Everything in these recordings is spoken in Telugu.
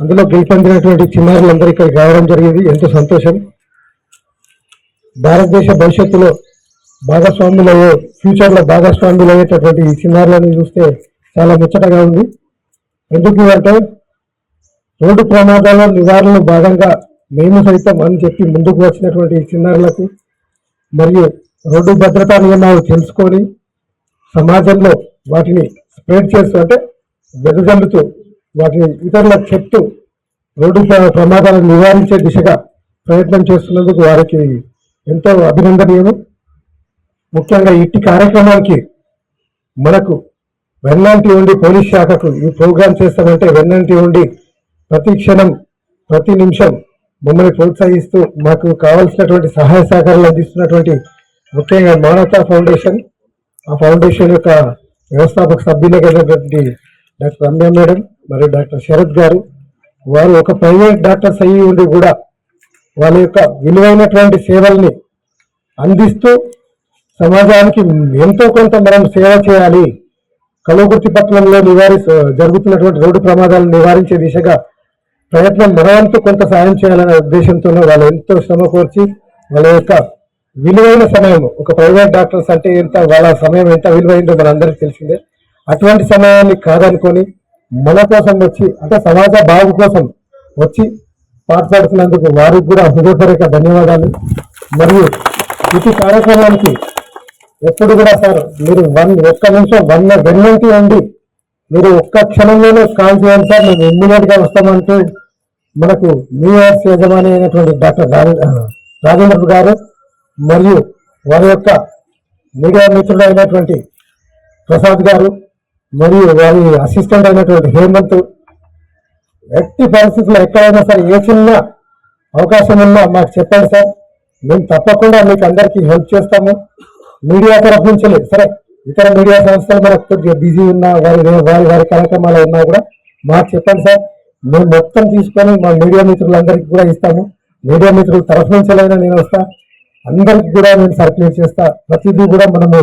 అందులో గెలుపొందినటువంటి చిన్నారులందరూ ఇక్కడికి రావడం జరిగింది. ఎంతో సంతోషం. భారతదేశ భవిష్యత్తులో భాగస్వాములు అయ్యే ఫ్యూచర్లో భాగస్వాములు అయ్యేటటువంటి ఈ చిన్నారులను చూస్తే చాలా ముచ్చటగా ఉంది. ఎందుకు అంటే రోడ్డు ప్రమాదాల నివారణలో భాగంగా మేము సైతం అని చెప్పి ముందుకు వచ్చినటువంటి ఈ చిన్నారులకు మరియు రోడ్డు భద్రతా నియమాలు తెలుసుకొని సమాజంలో వాటిని స్ప్రెడ్ చేస్తూ అంటే వెదజల్లుతూ వాటిని ఇతరులకు చెప్తూ రోడ్డు ప్రమాదాలను నివారించే దిశగా ప్రయత్నం చేస్తున్నందుకు వారికి ఎంతో అభినందనీయము. ముఖ్యంగా ఇట్టి కార్యక్రమానికి మనకు వెన్నంటి ఉండి పోలీస్ శాఖకు ఈ ప్రోగ్రాం చేస్తామంటే వెన్నంటి ఉండి ప్రతి క్షణం ప్రతి నిమిషం మమ్మల్ని ప్రోత్సహిస్తూ మాకు కావలసినటువంటి సహాయ సహకారాలు అందిస్తున్నటువంటి ముఖ్యంగా మానవతా ఫౌండేషన్ ఆ ఫౌండేషన్ యొక్క వ్యవస్థాపక సభ్యులుగా డాక్టర్ రమ్య మేడం మరియు డాక్టర్ శరత్ గారు వారు ఒక ప్రైవేట్ డాక్టర్స్ అయ్యి ఉండి కూడా వాళ్ళ యొక్క విలువైనటువంటి సేవల్ని అందిస్తూ సమాజానికి ఎంతో కొంత మనం సేవ చేయాలి. కలుగుర్తి పట్టణంలో నివారి జరుగుతున్నటువంటి రోడ్డు ప్రమాదాలను నివారించే దిశగా ప్రయత్నం మనవంతు కొంత సాయం చేయాలనే ఉద్దేశంతోనే వాళ్ళు ఎంతో శ్రమ కోర్చి వాళ్ళ యొక్క విలువైన సమయం ఒక ప్రైవేట్ డాక్టర్స్ అంటే ఎంత వాళ్ళ సమయం ఎంత విలువైందో మనందరికీ తెలిసిందే. అటువంటి సమయాన్ని కాదనుకొని మన కోసం వచ్చి అంటే సమాజ బాగు కోసం వచ్చి మాట్లాడుతున్నందుకు వారికి కూడా హృదయపూర్వక ధన్యవాదాలు. మరియు ఇటు కార్యక్రమానికి ఎప్పుడు కూడా సార్ మీరు వన్ ఒక్క నిమిషం వన్ వెన్నంటి ఉండి మీరు ఒక్క క్షణంలోనే కాల్ చేయండి సార్ మేము ఇమ్మీడియట్గా వస్తామంటూ మనకు న్యూ యజమాని అయినటువంటి డాక్టర్ రాజేంద్ర గారు మరియు వారి యొక్క మీడియా మిత్రుడు అయినటువంటి ప్రసాద్ గారు మరియు వారి అసిస్టెంట్ అయినటువంటి హేమంత్ ఎట్టి పరిస్థితుల్లో ఎక్కడైనా సరే ఏ చిన్న అవకాశం ఉన్నా మాకు చెప్పండి సార్. మేము తప్పకుండా మీకు అందరికీ హెల్ప్ చేస్తాము. మీడియా తరఫు నుంచి సరే ఇతర మీడియా సంస్థలు మనకు కొద్దిగా బిజీ ఉన్నా వారి వారి వారి కార్యక్రమాలు ఉన్నా కూడా మాకు చెప్పండి సార్. మేము మొత్తం తీసుకొని మా మీడియా మిత్రులందరికీ కూడా ఇస్తాము. మీడియా మిత్రుల తరఫు నుంచి నేను వస్తా. అందరికి కూడా నేను సర్క్యులేట్ చేస్తా. ప్రతిదీ కూడా మనము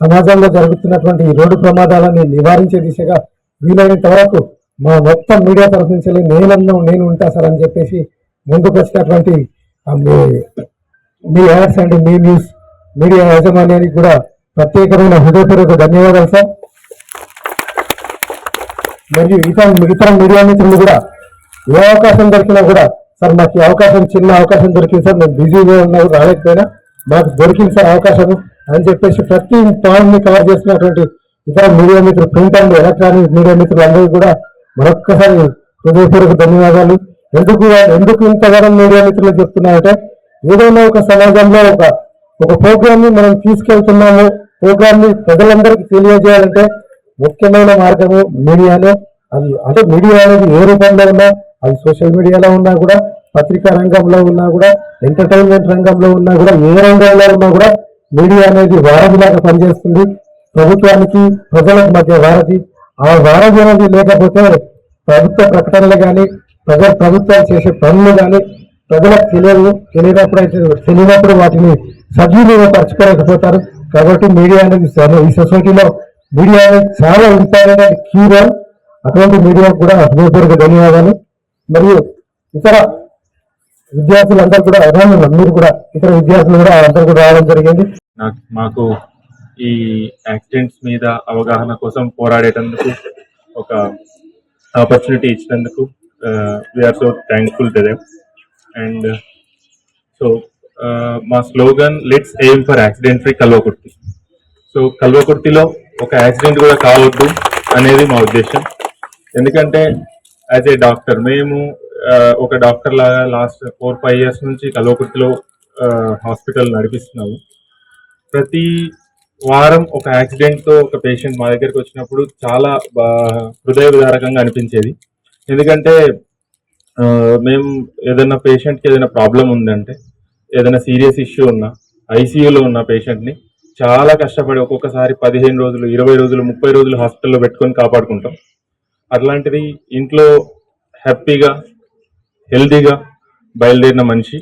సమాజంలో జరుగుతున్నటువంటి ఈ రోడ్డు ప్రమాదాలని నివారించే దిశగా వీలైనంత వరకు మా మొత్తం మీడియా తరఫు నుంచి నేనన్నా నేను ఉంటా సార్ అని చెప్పేసి ముందుకు వచ్చినటువంటి మీ- యాడ్స్ అండ్ మీ న్యూస్ మీడియా యాజమాన్యానికి కూడా ప్రత్యేకమైన హృదయపూర్వక ధన్యవాదాలు సార్. మరియు ఇతర ఇతర మీడియా మిత్రులు కూడా ఏ అవకాశం దొరికినా కూడా సార్ మాకు ఈ అవకాశం చిన్న అవకాశం దొరికింది సార్. మేము బిజీగా ఉన్నా రాలేకపోయినా మాకు దొరికింది సార్ అవకాశం అని చెప్పేసి ప్రతి పాయింట్ని కవర్ చేస్తున్నటువంటి ఇతర మీడియా మిత్రులు ప్రింట్ అండ్ ఎలక్ట్రానిక్ మీడియా మిత్రులు అందరూ కూడా మరొక్కసారి హృదయపూర్వక ధన్యవాదాలు. ఎందుకు ఎందుకు ఇంతగానో మీడియా మిత్రులు చెప్తున్నారంటే ఏదైనా ఒక సమాజంలో ఒక ఒక ప్రోగ్రామ్ని మనం తీసుకెళ్తున్నాము ప్రోగ్రామ్ని ప్రజలందరికీ తెలియజేయాలంటే ముఖ్యమైన మార్గము మీడియానే. అది అంటే మీడియా అనేది ఏ రూపంలో ఉన్నా అది సోషల్ మీడియాలో ఉన్నా కూడా పత్రికా రంగంలో ఉన్నా కూడా ఎంటర్టైన్మెంట్ రంగంలో ఉన్నా కూడా ఏ రంగంలో ఉన్నా కూడా మీడియా అనేది వారధిలాగా పనిచేస్తుంది. ప్రభుత్వానికి ప్రజలకు మధ్య వారధి ఆ వారధి అనేది లేకపోతే ప్రభుత్వ ప్రకటనలు కానీ ప్రజా ప్రభుత్వాలు చేసే పనులు కానీ ప్రజలకు తెలియదు తెలియనప్పుడు అయితే తెలియనప్పుడు వాటిని సద్వినియోగపరచుకోలేకపోతారు కాబట్టి మీడియా అనేది చాలా- ఈ సొసైటీలో మీడియా అనేది చాలా ఇంపార్టెంట్ కీ రోల్. అటువంటి మీడియాకు కూడా హృదయపూర్వక ధన్యవాదాలు. మరియు ఇతర విద్యార్థులందరూ కూడా అభినందనలు. మీరు కూడా ఇతర విద్యార్థులు కూడా అందరూ కూడా రావడం జరిగింది. నాకు మాకు ఈ యాక్సిడెంట్స్ మీద అవగాహన కోసం పోరాడేటందుకు ఒక ఆపర్చునిటీ ఇచ్చినందుకు we're so thankful to them and so మా slogan let's aim for accident free Kalwakurthy so కల్వకుర్తిలో ఒక యాక్సిడెంట్ కూడా కావద్దు అనేది మా ఉద్దేశం. ఎందుకంటే యాజ్ ఏ డాక్టర్ మేము ఒక డాక్టర్ లాగా లాస్ట్ ఫోర్ ఫైవ్ ఇయర్స్ నుంచి కల్వకుర్తిలో హాస్పిటల్ నడిపిస్తున్నాము. ప్రతి వారం ఒక యాక్సిడెంట్తో ఒక పేషెంట్ మా దగ్గరికి వచ్చినప్పుడు చాలా హృదయ విదారకంగా అనిపించేది. ఎందుకంటే మేము ఏదైనా పేషెంట్కి ఏదైనా ప్రాబ్లం ఉందంటే ఏదైనా సీరియస్ ఇష్యూ ఉన్నా ఐసీయూలో ఉన్న పేషెంట్ని చాలా కష్టపడి ఒక్కొక్కసారి పదిహేను రోజులు ఇరవై రోజులు ముప్పై రోజులు హాస్పిటల్లో పెట్టుకొని కాపాడుకుంటాం. అట్లాంటిది ఇంట్లో హ్యాపీగా హెల్దీగా బయలుదేరిన మనిషి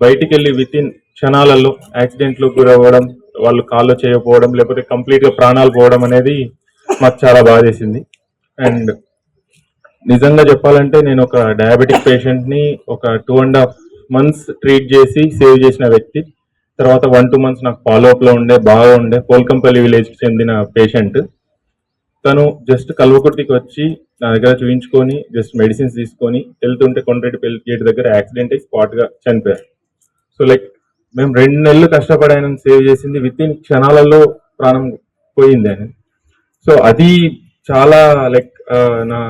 బయటికి వెళ్ళి విత్ ఇన్ క్షణాలలో యాక్సిడెంట్లు గురవ్వడం వాళ్ళు కాళ్ళు చేయకపోవడం లేకపోతే కంప్లీట్గా ప్రాణాలు పోవడం అనేది మాకు చాలా బాధేసింది అండ్ నిజంగా చెప్పాలంటే నేను ఒక డయాబెటిక్ పేషెంట్ని ఒక two and half months treat చేసి సేవ్ చేసిన వ్యక్తి. తర్వాత వన్ టూ మంత్స్ నాకు ఫాలోఅప్లో ఉండే బాగా ఉండే పోల్కంపల్లి విలేజ్కి చెందిన పేషెంట్. తను జస్ట్ కల్వకుర్తికి వచ్చి నా దగ్గర చూపించుకొని జస్ట్ మెడిసిన్స్ తీసుకొని వెళ్తుంటే కొండ్రెడ్డి పెళ్ళి గేట్ దగ్గర యాక్సిడెంట్ అయి స్పాట్గా చనిపోయారు. సో లైక్ మేము రెండు నెలలు కష్టపడి ఆయన సేవ్ చేసింది విత్ ఇన్ క్షణాలలో ప్రాణం పోయింది ఆయన సో అది చాలా లైక్ నా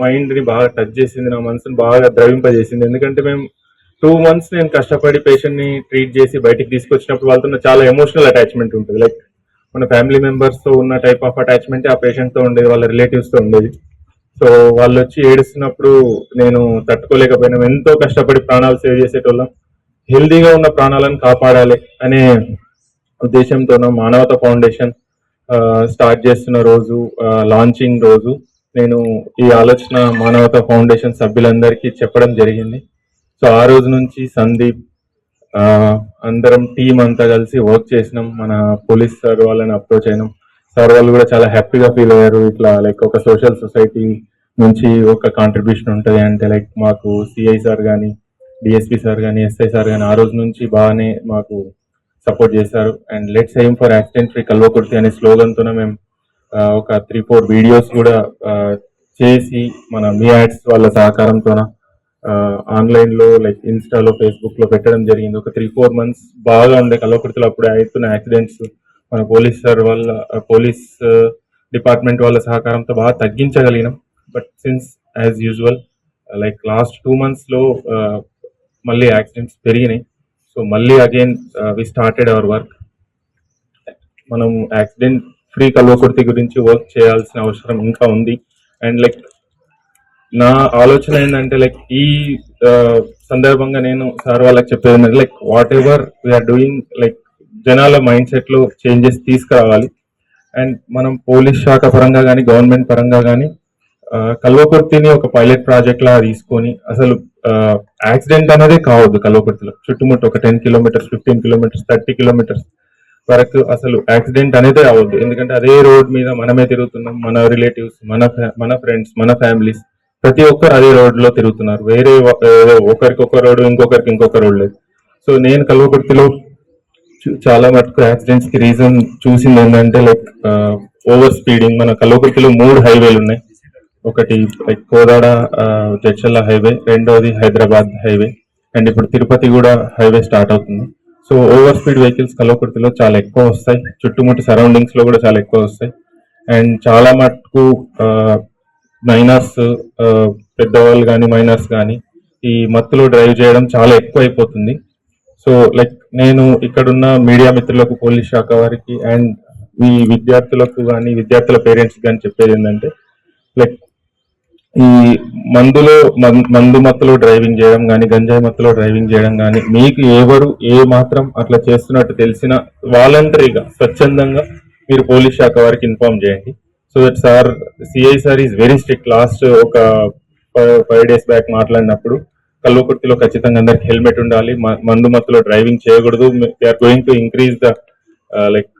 మైండ్ని బాగా టచ్ చేసింది నా మనసుని బాగా ద్రవింపజేసింది. ఎందుకంటే మేము టూ మంత్స్ నేను కష్టపడి పేషెంట్ని ట్రీట్ చేసి బయటికి తీసుకొచ్చినప్పుడు వాళ్ళతో చాలా ఎమోషనల్ అటాచ్మెంట్ ఉంటుంది. లైక్ మన ఫ్యామిలీ మెంబర్స్తో ఉన్న టైప్ ఆఫ్ అటాచ్మెంట్ ఆ పేషెంట్తో ఉండేది వాళ్ళ రిలేటివ్స్తో ఉండేది. సో వాళ్ళు వచ్చి ఏడుస్తున్నప్పుడు నేను తట్టుకోలేకపోయినా ఎంతో కష్టపడి ప్రాణాలు సేవ్ చేసేటోళ్ళం. హెల్దీగా ఉన్న ప్రాణాలను కాపాడాలి అనే ఉద్దేశంతో మానవత ఫౌండేషన్ స్టార్ట్ చేస్తున్న రోజు లాంచింగ్ రోజు నేను ఈ ఆలోచన మానవత ఫౌండేషన్ సభ్యులందరికీ చెప్పడం జరిగింది. సో ఆ రోజు నుంచి సందీప్ అందరం టీం అంతా కలిసి వర్క్ చేసినాం. మన పోలీస్ సార్ వాళ్ళని అప్రోచ్ అయినాం. సార్ వాళ్ళు కూడా చాలా హ్యాపీగా ఫీల్ అయ్యారు. ఇట్లా లైక్ ఒక సోషల్ సొసైటీ నుంచి ఒక కాంట్రిబ్యూషన్ ఉంటుంది అంటే లైక్ మాకు సిఐ సార్ కానీ డిఎస్పి సార్ కానీ ఎస్ఐ సార్ కానీ ఆ రోజు నుంచి బాగానే మాకు సపోర్ట్ చేశారు. And let's aim for accident free Kalwakurthy అనే స్లోగన్ మేము ఒక త్రీ ఫోర్ వీడియోస్ కూడా చేసి మన మీ యాడ్స్ వాళ్ళ సహకారంతోన ఆన్లైన్లో లైక్ ఇన్స్టాలో ఫేస్బుక్లో పెట్టడం జరిగింది. ఒక త్రీ ఫోర్ మంత్స్ బాగా ఉండే కల్వకుర్తిలో అప్పుడు అవుతున్న యాక్సిడెంట్స్ మన పోలీస్ సార్ వాళ్ళ పోలీస్ డిపార్ట్మెంట్ వాళ్ళ సహకారంతో బాగా తగ్గించగలిగినాం. But since as usual like last two మంత్స్లో మళ్ళీ యాక్సిడెంట్స్ పెరిగినాయి. సో మళ్ళీ again we started our work మనం యాక్సిడెంట్ ఫ్రీ కల్వకుర్తి గురించి వర్క్ చేయాల్సిన అవసరం ఇంకా ఉంది. అండ్ లైక్ నా ఆలోచన ఏంటంటే లైక్ ఈ uh, సందర్భంగా నేను సార్ వాళ్ళకి చెప్పేది ఏంటంటే like whatever we're doing like జనాల మైండ్ సెట్లో చేంజెస్ తీసుకురావాలి. అండ్ మనం పోలీస్ శాఖ పరంగా కానీ గవర్నమెంట్ పరంగా కానీ కల్వకుర్తిని ఒక పైలట్ ప్రాజెక్ట్ లా తీసుకొని అసలు యాక్సిడెంట్ అనేది కావద్దు కల్వకుర్తిలో. చుట్టుముట్టు ఒక ten kilometres fifteen kilometres thirty kilometres వరకు అసలు యాక్సిడెంట్ అనేది అవ్వద్దు ఎందుకంటే అదే రోడ్ మీద మనమే తిరుగుతున్నాం. మన రిలేటివ్స్ మన మన ఫ్రెండ్స్ మన ఫ్యామిలీస్ ప్రతి ఒక్కరు అదే రోడ్లో తిరుగుతున్నారు. వేరే ఒకరికి ఒక రోడ్ ఇంకొకరికి ఇంకొక రోడ్ లేదు. సో నేను కల్వకుర్తిలో చాలా మటుకు యాక్సిడెంట్స్కి రీజన్ చూసింది ఏంటంటే లైక్ ఓవర్ స్పీడింగ్ మన కల్వకుర్తిలో మూడు హైవేలు ఉన్నాయి. ఒకటి లైక్ కోదాడ ఆ, జడ్చల్ల హైవే రెండోది హైదరాబాద్ హైవే అండ్ ఇప్పుడు తిరుపతి కూడా హైవే స్టార్ట్ అవుతుంది. సో ఓవర్ స్పీడ్ వెహికల్స్ కలవకుర్తిలో చాలా ఎక్కువ వస్తాయి. చుట్టుముట్టు సరౌండింగ్స్లో కూడా చాలా ఎక్కువ వస్తాయి. అండ్ చాలా మటుకు మైనర్స్ పెద్దవాళ్ళు కానీ మైనర్స్ కానీ ఈ మత్తులో డ్రైవ్ చేయడం చాలా ఎక్కువ అయిపోతుంది సో లైక్ నేను ఇక్కడున్న మీడియా మిత్రులకు పోలీస్ శాఖ వారికి అండ్ ఈ విద్యార్థులకు కానీ విద్యార్థుల పేరెంట్స్ కానీ చెప్పేది ఏంటంటే లైక్ ఈ మందులో మందు మత్తులో డ్రైవింగ్ చేయడం కానీ గంజాయి మత్తులో డ్రైవింగ్ చేయడం కానీ మీకు ఎవరు ఏ మాత్రం అట్లా చేస్తున్నట్టు తెలిసిన వాలంటరీగా స్వచ్ఛందంగా మీరు పోలీస్ శాఖ వారికి ఇన్ఫార్మ్ చేయండి. So that sir CI sir is very strict. Last ఒక ఫైవ్ డేస్ బ్యాక్ మాట్లాడినప్పుడు కల్వకుర్తిలో ఖచ్చితంగా అందరికి హెల్మెట్ ఉండాలి మ- మందు మత్తులో డ్రైవింగ్ చేయకూడదు. They are going to increase the like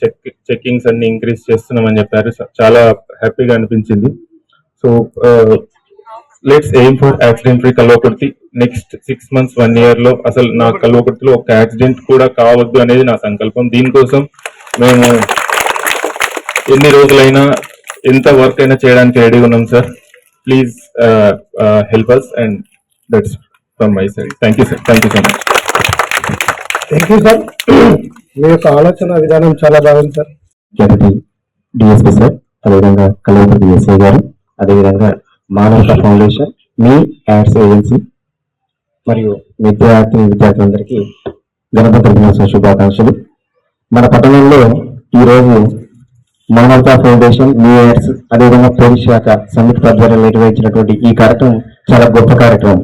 check checkings అన్ని ఇంక్రీజ్ చేస్తున్నామని చెప్పారు. చాలా హ్యాపీగా అనిపించింది. So let's aim for accident free Kalwakurthy. Next six months one ఇయర్లో అసలు నా కల్వకుర్తిలో ఒక యాక్సిడెంట్ కూడా కావద్దు అనేది నా సంకల్పం. దీనికోసం మేము ఎన్ని రోజులైనా ఎంత వర్క్ అయినా చేయడానికి రెడీగా ఉన్నాం sir please help us and that's from my side thank you sir thank you so much thank you sir మీ యొక్క ఆలోచన విధానం చాలా బాగుంది సార్ జగతి డిఎస్పి సార్ అదేవిధంగా కలవపతి ఎస్ఐ గారు. అదేవిధంగా మానవత ఫౌండేషన్ మీ యాడ్స్ ఏజెన్సీ మరియు విద్యార్థి విద్యార్థులందరికీ గణపతి దినోత్సవ శుభాకాంక్షలు. మన పట్టణంలో ఈరోజు మానవతా ఫౌండేషన్ మీ యాడ్స్ అదేవిధంగా పోలీస్ శాఖ సంయుక్త ఆధ్వర్యంలో నిర్వహించినటువంటి ఈ కార్యక్రమం చాలా గొప్ప కార్యక్రమం.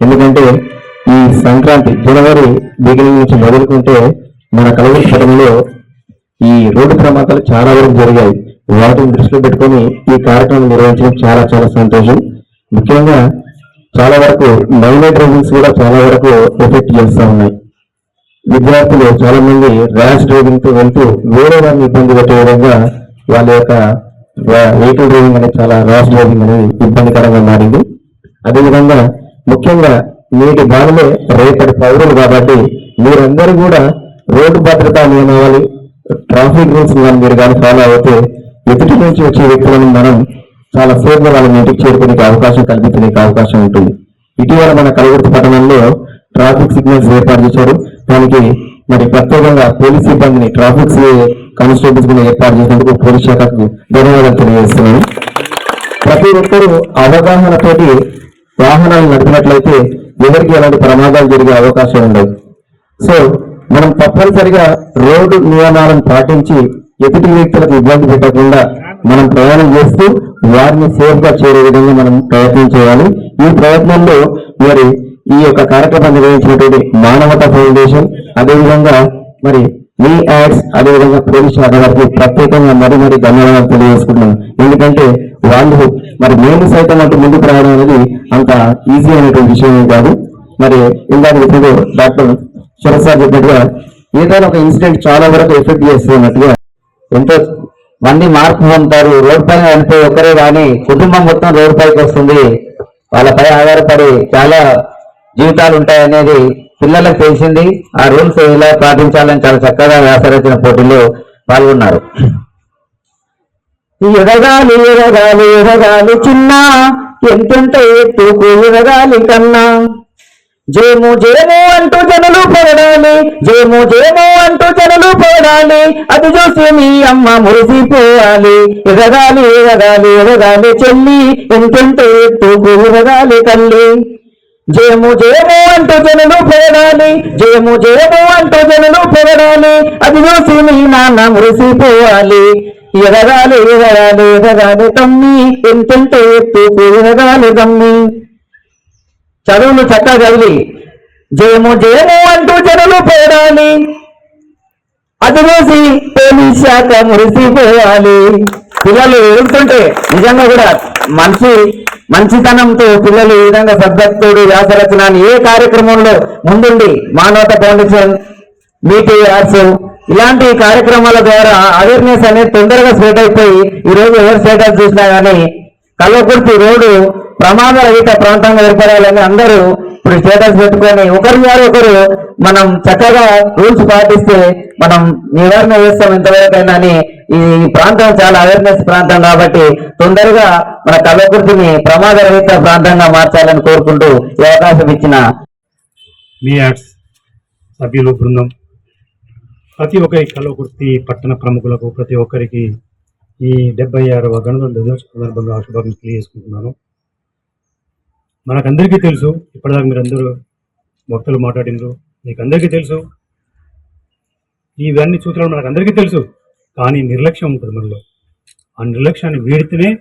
ఎందుకంటే ఈ సంక్రాంతి జనవరి బిగినింగ్ నుంచి మొదలుకుంటే మన కలవరి పట్టణంలో ఈ రోడ్డు ప్రమాదాలు చాలా వరకు జరిగాయి. వాటిని దృష్టిలో పెట్టుకొని ఈ కార్యక్రమం నిర్వహించడం చాలా చాలా సంతోషం. ముఖ్యంగా చాలా వరకు మైనర్ డ్రైవింగ్స్ కూడా చాలా వరకు ఎఫెక్ట్ చేస్తూ ఉన్నాయి. విద్యార్థులు చాలా మంది ర్యాష్ డ్రైవింగ్తో వెళ్తూ వేరే వారిని ఇబ్బంది పెట్టే విధంగా వాళ్ళ యొక్క వెహికల్ డ్రైవింగ్ అనేది చాలా ర్యాష్ డ్రైవింగ్ అనేది ఇబ్బందికరంగా మారింది. అదేవిధంగా ముఖ్యంగా నేటి బాధలే రేపటి పౌరులు కాబట్టి మీరందరూ కూడా రోడ్డు భద్రతా నియమావళి ట్రాఫిక్ రూల్స్ కానీ మీరు కానీ ఫాలో అవుతే ఎదుటి నుంచి వచ్చే వ్యక్తులను మనం చాలా సేఫ్ వాళ్ళ వాళ్ళని ఇంటికి చేరుకునే అవకాశం కల్పించే అవకాశం ఉంటుంది. ఇటీవల మన కలగుర్తి పట్టణంలో ట్రాఫిక్ సిగ్నల్స్ ఏర్పాటు చేశారు. దానికి మరి ప్రత్యేకంగా పోలీస్ సిబ్బందిని ట్రాఫిక్ కానిస్టేబుల్స్ కూడా ఏర్పాటు చేసినందుకు పోలీస్ శాఖకు ధన్యవాదాలు తెలియజేస్తున్నాను. ప్రతి ఒక్కరూ అవగాహనతోటి వాహనాలు నడిపినట్లయితే ఎవరికి ఎలాంటి ప్రమాదాలు జరిగే అవకాశం ఉండదు. సో మనం తప్పనిసరిగా రోడ్డు నియమాలను పాటించి ఎదుటి వ్యక్తులకు ఇబ్బంది పెట్టకుండా మనం ప్రయాణం చేస్తూ వారిని సేఫ్గా చేరే విధంగా మనం ప్రయత్నం చేయాలి. ఈ ప్రయత్నంలో మరి ఈ యొక్క కార్యక్రమం నిర్వహించినటువంటి మానవతా ఫౌండేషన్ అదేవిధంగా మరి మీ యాడ్స్ అదేవిధంగా పోలీస్ శాఖ వారికి ప్రత్యేకంగా మరి మరి ధన్యవాదాలు తెలియజేసుకుంటున్నాను ఎందుకంటే వాళ్ళు మరి మేము సైతం అంటూ ముందుకు రావడం అనేది అంత ఈజీ అనేటువంటి విషయం కాదు. మరి ఇందాక ఇప్పుడు డాక్టర్ శరత్ సార్ చెప్పినట్టుగా ఏదైనా ఒక ఇన్సిడెంట్ చాలా వరకు ఎఫెక్ట్ చేస్తున్నట్టుగా ఎంతో మంది మార్పు పొందుతారు రోడ్ పైన చనిపోయి ఒక్కరే కానీ కుటుంబం మొత్తం రోడ్ పైకి వస్తుంది. వాళ్ళపై ఆధారపడి చాలా జీవితాలు ఉంటాయనేది పిల్లలకు తెలిసింది. ఆ రూల్స్ ఎలా పాటించాలని చాలా చక్కగా వ్యాసరచన పోటీలో పాల్గొన్నారు. ఎదగాలి ఎదగాలి ఎదగాలి చిన్న. ఎంతెంత ఎత్తుకు ఎదగాలి కన్నా? జేము జేము అంటూ జనులు పొగడాలి జేము జేము ఎదగాలి అది చూసి మీ అమ్మ మురిసిపోవాలి. ఎదగాలి ఎదగాలి ఎదగాలి చెల్లి ఎంతెంత ఎత్తుకు ఎదగాలి తల్లి. జయము జయము అంటూ జనులు పెరగాలి జయము జయము అంటూ జనులు పెరగాలి అది చూసి మీ నాన్న మురిసిపోవాలి. ఎదగాలి ఎదగాలి ఎదగాలి తమ్మి ఎంతెంత ఎత్తుకు ఎదగాలి తమ్మి. చదువులు చక్కగా చదివి. జయము జయము అంటూ జనులు పెరగాలి అది పోలీస్ శాఖ మురిసిపోవాలి పిల్లలు ఏడుస్తుంటే నిజంగా కూడా మంచి మంచితనంతో పిల్లలు ఈ విధంగా సద్భక్తుడు వ్యాసరచన ఏ కార్యక్రమంలో ముందుండి మానవత ఫౌండేషన్ మీటీ ఇలాంటి కార్యక్రమాల ద్వారా అవేర్నెస్ అనేది తొందరగా స్ప్రెడ్ అయిపోయి ఈ రోజు ఎవరు స్టేటస్ చూసినా గానీ కల్లకుర్తి రోడ్డు ప్రమాద రహిత ప్రాంతంగా ఏర్పడాలని అందరూ ఇప్పుడు స్టేటస్ పెట్టుకొని ఒకరి ద్వారా ఒకరు మనం చక్కగా రూల్స్ పాటిస్తే మనం నివారణ చేస్తాం ఎంతవరకైనా అని ఈ ప్రాంతం చాలా అవేర్నెస్ ప్రాంతం కాబట్టి తొందరగా మన కళకృతిని ప్రమాద రహిత ప్రాంతంగా మార్చాలని కోరుకుంటూ ఈ అవకాశం ఇచ్చిన మీ యాడ్స్ సభ్యులు బృందం. ప్రతి ఒక్కరి కలవకుర్తి పట్టణ ప్రముఖులకు ప్రతి ఒక్కరికి ఈ డెబ్బై ఆరవ గణతంత్ర దినోత్సవ సందర్భంగా శుభాకాంక్షలు తెలియజేసుకుంటున్నాను. మనకందరికీ తెలుసు. ఇప్పటిదాకా మీరు అందరూ భక్తులు మాట్లాడినారు మీకు అందరికీ తెలుసు ఇవన్నీ సూత్రాలు మనకు అందరికీ తెలుసు. కానీ నిర్లక్ష్యం ఉంటుంది మనలో. ఆ నిర్లక్ష్యాన్ని వీడితేనే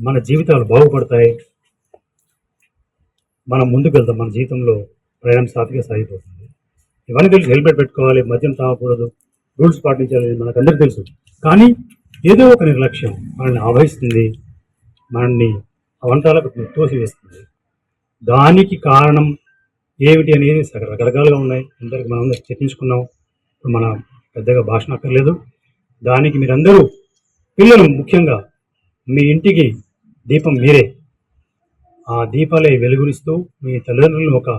మన జీవితాలు బాగుపడతాయి. మనం ముందుకు వెళ్తాం మన జీవితంలో ప్రయాణం సాఫీగా సాగిపోతుంది. ఇవన్నీ తెలుసు. హెల్మెట్ పెట్టుకోవాలి మద్యం తాగకూడదు రూల్స్ పాటించాలి మనకు అందరికీ తెలుసు. కానీ ఏదో ఒక నిర్లక్ష్యం మనల్ని ఆవహిస్తుంది మనల్ని అవంతాలకు తోసివేస్తుంది. దానికి కారణం ఏమిటి అనేది రకరకాలుగా ఉన్నాయి. అందరికి మనం అందరం చర్చించుకున్నాం. ఇప్పుడు మన పెద్దగా భాషణ అక్కర్లేదు. దానికి మీరందరూ పిల్లలు ముఖ్యంగా మీ ఇంటికి దీపం మీరే. ఆ దీపాలే వెలుగునిస్తూ మీ తల్లిదండ్రులను ఒక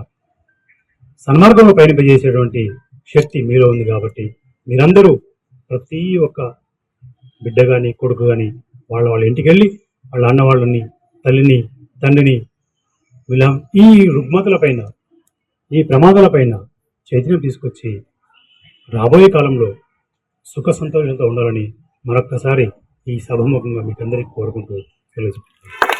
సన్మార్గంలో పయనింపజేసేటువంటి శక్తి మీలో ఉంది కాబట్టి మీరందరూ ప్రతి ఒక్క బిడ్డ కానీ కొడుకు కానీ వాళ్ళ వాళ్ళ ఇంటికి వెళ్ళి వాళ్ళ అన్న వాళ్ళని తల్లిని తండ్రిని ఇలా ఈ రుగ్మతల పైన ఈ ప్రమాదాల పైన చైతన్యం తీసుకొచ్చి రాబోయే కాలంలో సుఖ సంతోషంతో ఉండాలని మరొక్కసారి ఈ సభముఖంగా మీకందరికీ కోరుకుంటూ తెలియజేస్తున్నాను